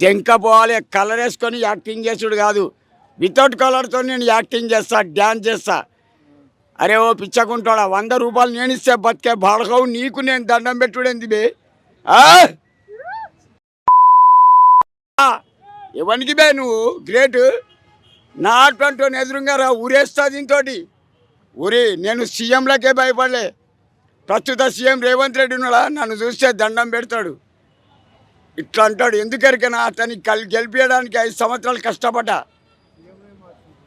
దెంకపోవాలి colour వేసుకొని acting చేసుడు కాదు. వితౌట్ కలర్తో నేను యాక్టింగ్ చేస్తా డ్యాన్స్ చేస్తా. అరే ఓ పిచ్చకుంటాడా వంద రూపాయలు నేను ఇస్తే బతికే బాడకవు నీకు నేను దండం పెట్టుడేంది బే? ఆ? బే నువ్వు? గ్రేట్. నా అటువంటి ఎదురుగా రా ఊరేస్తా దీంతో ఊరి నేను సీఎంలకే భయపడలే. ప్రస్తుత సీఎం రేవంత్ రెడ్డి ఉన్నాడా? నన్ను చూస్తే దండం పెడతాడు. ఇట్లా అంటాడు ఎందుకరికైనా అతన్ని కల్ గెలిపించడానికి ఐదు సంవత్సరాలు కష్టపడ్డా?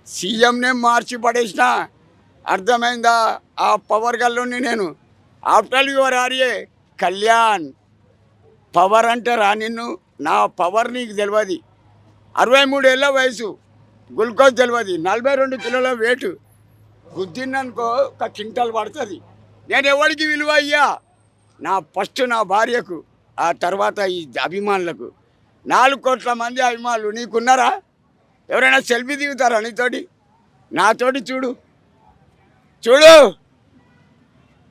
సీఎంనే మార్చి పడేసిన అర్థమైందా? ఆ పవర్ గల్లోని నేను. ఆఫ్టర్ యువర్ ఆర్యే కళ్యాణ్ పవర్ అంటే రా నిన్ను. నా పవర్ నీకు తెలియదు అరవై మూడేళ్ళ వయసు గ్లూకోజ్ తెలియదు నలభై రెండు కిలోల వెయిట్. గుద్దిందనుకో ఒక క్వింటల్ పడుతుంది. నేను ఎవరికి విలువ అయ్యా నా ఫస్ట్ నా భార్యకు. ఆ తర్వాత ఈ అభిమానులకు నాలుగు కోట్ల మంది అభిమానులు నీకున్నారా? ఎవరైనా సెల్ఫీ దిగుతారా నీతోటి? నాతోటి చూడు. చూడు.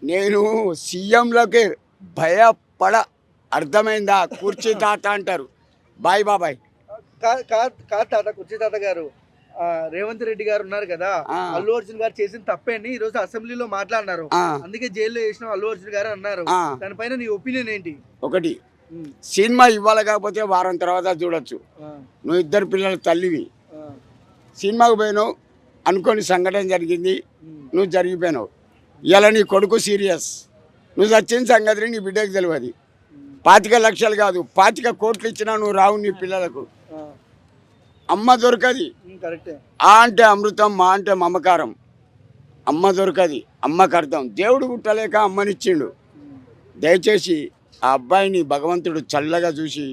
నేను సీఎంలోకి భయపడ అర్థమైందా? కుర్చీ తాత అంటారు. బాయ్ బాబాయ్. కా- కా- తాత కుర్చీ తాత గారు. రేవంత్ రెడ్డి గారు ఉన్నారు కదా. అల్లు అర్జున్ గారు చేసిన తప్పేని ఈ రోజు అసెంబ్లీలో మాట్లాడినారు. అందుకే జైల్లో వేసిన అల్లు అర్జున్ గారు అన్నారు. దానిపైన నీ ఒపీనియన్ ఏంటి? ఒకటి. సినిమా ఇవ్వాలి కాకపోతే వారం తర్వాత చూడొచ్చు. నువ్వు ఇద్దరు పిల్లల తల్లివి. సినిమాకు పోయినావు అనుకోని సంఘటన జరిగింది నువ్వు జరిగిపోయినావు. ఇలా నీ కొడుకు సీరియస్. నువ్వు చచ్చిన సంగతి నీ బిడ్డకు తెలియదు పాతిక లక్షలు కాదు పాతిక కోట్లు ఇచ్చినా నువ్వు రావు నీ పిల్లలకు. అమ్మ దొరకది. ఆ అంటే అమృతం మా అంటే మమకారం. అమ్మ దొరకది అమ్మకు అర్థం. దేవుడు గుట్టలేక అమ్మనిచ్చిండు. దయచేసి ఆ అబ్బాయిని భగవంతుడు చల్లగా చూసి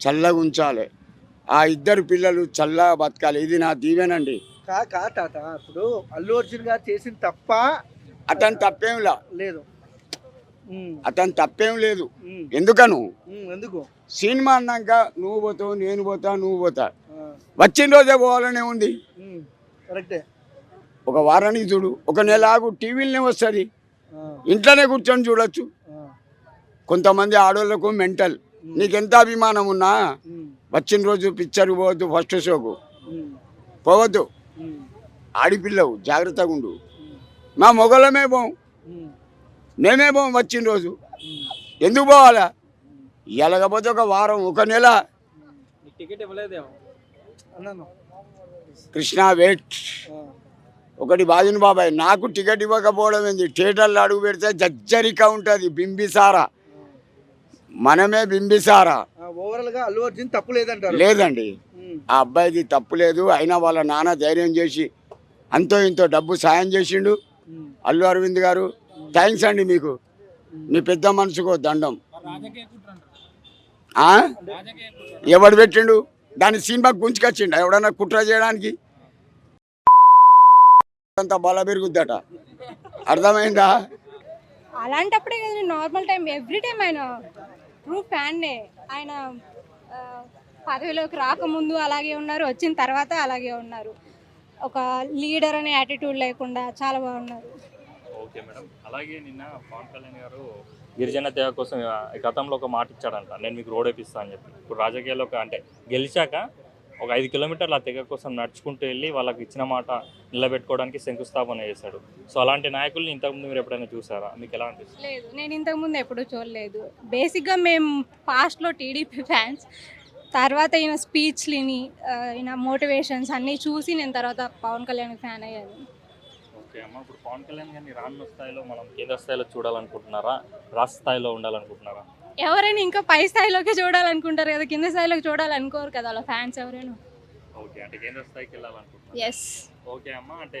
చల్లగా ఉంచాలి. ఆ ఇద్దరు పిల్లలు చల్లగా బతకాలి. ఇది నా దీవెనండి. కా కా తాత ఇప్పుడు అల్లు అర్జున్ గారు చేసిన తప్ప అతను తప్పేంలా లేదు. అతను తప్పేం లేదు. ఎందుకను? ఎందుకు? సినిమా అన్నాక నువ్వు పోతావు నేను పోతా నువ్వు పోతా. వచ్చిన రోజే పోవాలనే ఉంది. కరెక్టే. ఒక వారానికి చూడు ఒక నెల ఆగు టీవీలనే వస్తుంది. ఇంట్లోనే కూర్చొని చూడొచ్చు. కొంతమంది ఆడవాళ్ళకు మెంటల్. నీకెంత అభిమానం ఉన్నా వచ్చిన రోజు పిక్చర్ పోవద్దు ఫస్ట్ షోకు పోవద్దు. ఆడిపిల్లవు జాగ్రత్తగా ఉండు. మా మొగలమే పోం. మేమే. పోం వచ్చిన రోజు. ఎందుకు పోవాలా? ఎలాగపోతే ఒక వారం ఒక నెల. టికెట్ ఇవ్వలేదేమో. కృష్ణ వెయిట్ ఒకటి బాజుని బాబాయ్ నాకు టికెట్ ఇవ్వకపోవడం ఏంది? థియేటర్లో అడుగు పెడితే జజ్జరిక ఉంటుంది బింబిసారా. మనమే బింబిసారా. ఆ, ఓవరాల్గా అల్లు అర్జున్ తప్పు లేదంటారు. లేదండి. ఆ అబ్బాయిది తప్పు లేదు అయినా వాళ్ళ నాన్న ధైర్యం చేసి అంతో ఇంతో డబ్బు సాయం చేసిండు అల్లు అరవింద్ గారు. థ్యాంక్స్ అండి మీకు. మీ పెద్ద మనసుకో దండం. ఆ? ఎవడు పెట్టిండు? దాని సినిమా గుంచుకొచ్చిండు ఎవడన్నా కుట్ర చేయడానికి? అంత బల పెరుగుద్దట. అర్థమైందా? అలాంటప్పుడే కదా నేను నార్మల్ టైం ఎవ్రీ టైం ఆయన ట్రూ ఫ్యాన్నే. ఆయన పదవిలోకి రాకముందు అలాగే ఉన్నారు వచ్చిన తర్వాత అలాగే ఉన్నారు. ఒక లీడర్ అనే యాటిట్యూడ్ లేకుండా చాలా బాగున్నారు. Okay madam. అలాగే నిన్న పవన్ కళ్యాణ్ గారు గిరిజన తెగ కోసం గతంలో ఒక మాట ఇచ్చాడంట. నేను మీకు రోడ్ వేపిస్తాను అని చెప్పి. ఇప్పుడు రాజకీయాల్లో అంటే గెలిచాక ఒక ఐదు కిలోమీటర్ల ఆ తెగ కోసం నడుచుకుంటూ వెళ్ళి వాళ్ళకి ఇచ్చిన మాట నిలబెట్టుకోవడానికి శంకుస్థాపన చేశాడు. సో అలాంటి నాయకుల్ని ఇంతకుముందు మీరు ఎప్పుడైనా చూసారా? మీకు ఎలా అనిపిస్తుంది? లేదు నేను ఇంతకుముందు ఎప్పుడూ చూడలేదు. బేసిక్గా మేము పాస్ట్లో టీడీపీ ఫ్యాన్స్. తర్వాత ఈయన స్పీచ్లని ఈయన మోటివేషన్స్ అన్నీ చూసి నేను తర్వాత పవన్ కళ్యాణ్ ఫ్యాన్ అయ్యాను. ఓకే అమ్మ. ఇప్పుడు పవన్ కళ్యాణ్ గారిని రానున్న స్థాయిలో మనం కేంద్ర స్థాయిలో చూడాలనుకుంటున్నారా? రాష్ట్ర స్థాయిలో ఉండాలనుకుంటున్నారా? ఎవరైనా ఇంకా పై స్థాయిలోకి చూడాలనుకుంటారు కదా కింద స్థాయిలోకి చూడాలనుకోరు కదా వాళ్ళ ఫ్యాన్స్ ఎవరైనా. ఓకే అంటే కేంద్ర స్థాయికి వెళ్ళాలనుకుంటున్నారు? ఎస్ ఓకే అమ్మ అంటే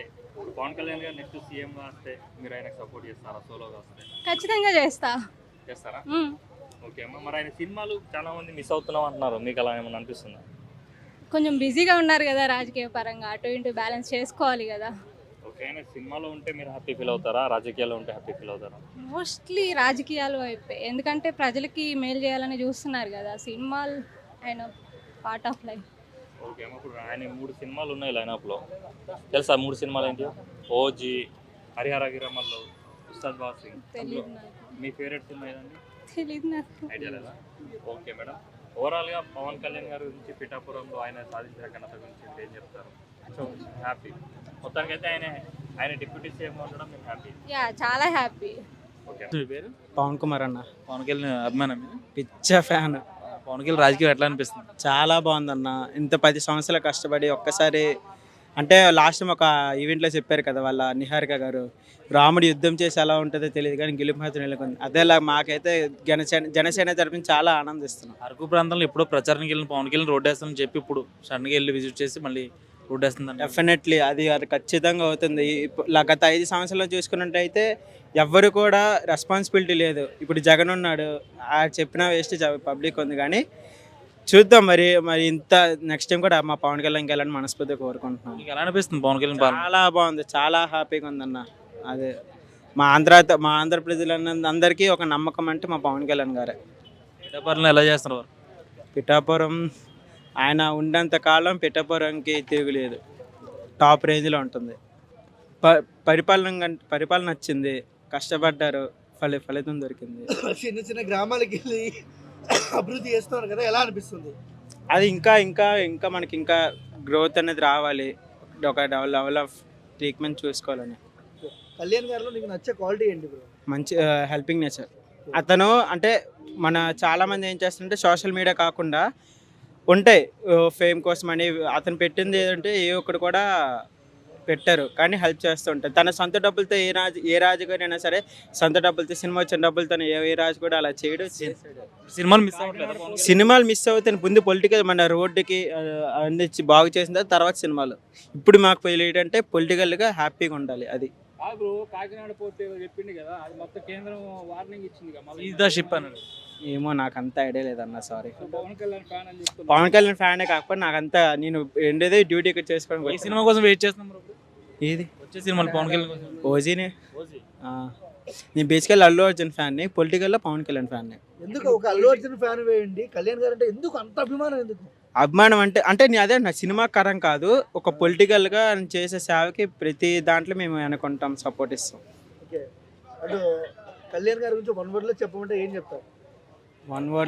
పవన్ కళ్యాణ్ గారు నెక్స్ట్ సీఎంగా వస్తే మీరు ఆయనకు సపోర్ట్ చేస్తారా? సోలోగా వస్తే? ఖచ్చితంగా చేస్తా. చేస్తారా. ఓకే అమ్మ మరి ఆయన సినిమాలు చాలా మంది మిస్ అవుతున్నాం అంటున్నారు. మీకు అలా ఏమైనా అనిపిస్తుందా? కొంచెం బిజీగా ఉన్నారు కదా రాజకీయ పరంగా. అటు ఇటు బ్యాలెన్స్ చేసుకోవాలి కదా. ఓకే ఆయన సినిమాలో ఉంటే మీరు హ్యాపీ ఫీల్ అవుతారా? రాజకీయాల్లో ఉంటే హ్యాపీ ఫీల్ అవుతారా? మోస్ట్లీ రాజకీయాలు వైపే ఎందుకంటే ప్రజలకి మేలు చేయాలని చూస్తున్నారు కదా సినిమాలు ఆయన పార్ట్ ఆఫ్ లైఫ్ ఓకే అమ్మ ఇప్పుడు ఆయన మూడు సినిమాలు ఉన్నాయి లైనప్లో తెలుసా మూడు సినిమాలు ఏంటి? ఓజీ హరిహర గిరమల్లు ఉస్తాద్ బాస్ సింగ్. తెలియదు నాకు. మీ ఫేవరెట్ సినిమా ఏదండి? తెలియదు నాకు. ఐడియా లేదా? Okay madam. ఓవరాల్గా పవన్ కళ్యాణ్ గారి గురించి పిఠాపురంలో ఆయన సాధించిన ఘనత గురించి ఏం చెప్తారు? సో హ్యాపీ మొత్తానికైతే ఆయన ఆయన డిప్యూటీ సీఎం ఉండడం మేము హ్యాపీ యా చాలా హ్యాపీ ఓకే మీ పేరు? పవన్ కుమార్ అన్న. పవన్ కళ్యాణ్ అభిమానం మీరు? పిచ్చ ఫ్యాన్ పవన్ కళ్యాణ్ రాజకీయం ఎట్లా అనిపిస్తుంది? చాలా బాగుందన్న. ఇంత పది సంవత్సరాలు కష్టపడి ఒక్కసారి అంటే లాస్ట్ టైం ఒక ఈవెంట్లో చెప్పారు కదా వాళ్ళ నిహారిక గారు రాముడు యుద్ధం చేసి ఎలా ఉంటుందో తెలియదు కానీ గెలుపు మాత్రం నెలకొంది. అదేలా మాకైతే జనసేన జనసేన తరపున చాలా ఆనందిస్తున్నాం. అరకు ప్రాంతంలో ఎప్పుడో ప్రచారానికి వెళ్ళిన పవన్ కళ్యాణ్ రోడ్ వేస్తామని చెప్పి ఇప్పుడు సడన్గా వెళ్ళి విజిట్ చేసి మళ్ళీ డెఫినెట్లీ అది అది ఖచ్చితంగా అవుతుంది. ఇప్పు- లా- గత ఐదు సంవత్సరాలు చూసుకున్నట్టయితే ఎవ్వరు కూడా రెస్పాన్సిబిలిటీ లేదు. ఇప్పుడు జగన్ ఉన్నాడు ఆ చెప్పిన వేస్ట్ పబ్లిక్ ఉంది కానీ చూద్దాం మరి మరి ఇంత నెక్స్ట్ టైం కూడా మా పవన్ కళ్యాణ్కి వెళ్ళని మనస్ఫూర్తిగా కోరుకుంటున్నాం మీకు ఎలా అనిపిస్తుంది పవన్ కళ్యాణ్ పాలన చాలా బాగుంది. చాలా హ్యాపీగా ఉందన్న. అదే మా ఆంధ్ర మా ఆంధ్ర ప్రజలన్న అందరికీ ఒక నమ్మకం అంటే మా పవన్ కళ్యాణ్ గారే. పిఠాపురంలో ఎలా చేస్తున్నారు? వారు? పిఠాపురం ఆయన ఉన్నంత కాలం పిఠాపురంకి తిరుగులేదు. టాప్ రేంజ్లో ఉంటుంది. ప పరిపాలన పరిపాలన వచ్చింది కష్టపడ్డారు. ఫలి ఫలితం దొరికింది. చిన్న చిన్న గ్రామాలకు వెళ్ళి అభివృద్ధి చేస్తున్నారు కదా ఎలా అనిపిస్తుంది? అది ఇంకా ఇంకా ఇంకా మనకి ఇంకా గ్రోత్ అనేది రావాలి. ఒక లెవెల్ ఆఫ్ ట్రీట్మెంట్ చూసుకోవాలని. కళ్యాణ్ గారిలో నీకు నచ్చే క్వాలిటీ ఏంటి మంచి హెల్పింగ్ నేచర్ అతను అంటే మన చాలామంది ఏం చేస్తుంటే సోషల్ మీడియా కాకుండా ఉంటాయి. ఫేమ్ కోసం అని అతను పెట్టింది ఏంటంటే ఏ ఒక్కడు కూడా పెట్టారు. కానీ హెల్ప్ చేస్తూ ఉంటారు. తన సొంత డబ్బులతో ఏ రాజు ఏ రాజుగారైనా సరే సొంత డబ్బులతో సినిమా వచ్చిన డబ్బులతో ఏ ఏ రాజు కూడా అలా చేయడు. సినిమాలు మిస్ అవ్వట్లేదు కళ్యాణ్? సినిమాలు మిస్ అవుతాయి ముందు పొలిటికల్ మన రోడ్డుకి ఆ, అన్ని చి- బాగు చేసిన తర్వాత తర్వాత సినిమాలు. ఇప్పుడు మాకు ఏంటంటే పొలిటికల్గా హ్యాపీగా ఉండాలి అది. కాదు కాకినాడ పోర్ట్ ఏదో చెప్పింది కదా అది మొత్తం కేంద్రం వార్నింగ్ ఇచ్చింది కదా మళ్ళీ. ఈజ్ ద షిప్ అన్నాడు ఏమో నాకు అంత ఐడియా లేదన్న సారీ పవన్ కళ్యాణ్ ఫ్యాన్ అని చెప్తున్నా. పవన్ కళ్యాణ్ ఫ్యానే కాకపోతే నాకు అంత నేను రెండేదే డ్యూటీ ఇక్కడ చేసుకోవడానికి ఈ. సినిమా కోసం వెయిట్ చేస్తున్నాం ఇప్పుడు. ఏది? వచ్చే సినిమాలు పవన్ కళ్యాణ్ కోసం. ఓజీనే? ఓజీ. నేను బేసికల్ అల్లు అర్జున్ ఫ్యాన్ని పొలిటికల్లో పవన్ కళ్యాణ్ ఫ్యాన్ని ఎందుకు ఒక అల్లు అర్జున్ ఫ్యాన్ వేయండి? కళ్యాణ్ గారు అంటే ఎందుకు అంత అభిమానం ఎందుకు? అభిమానం అంటే అంటే నేను అదే నా సినిమా కరం కాదు ఒక పొలిటికల్గా చేసే సేవకి ప్రతి దాంట్లో మేము అనుకుంటాం సపోర్ట్ ఇస్తాం. ఓకే. అటు కళ్యాణ్ గారి గురించి వన్ వర్డ్లో చెప్పమంటే ఏం చెప్తారు? One word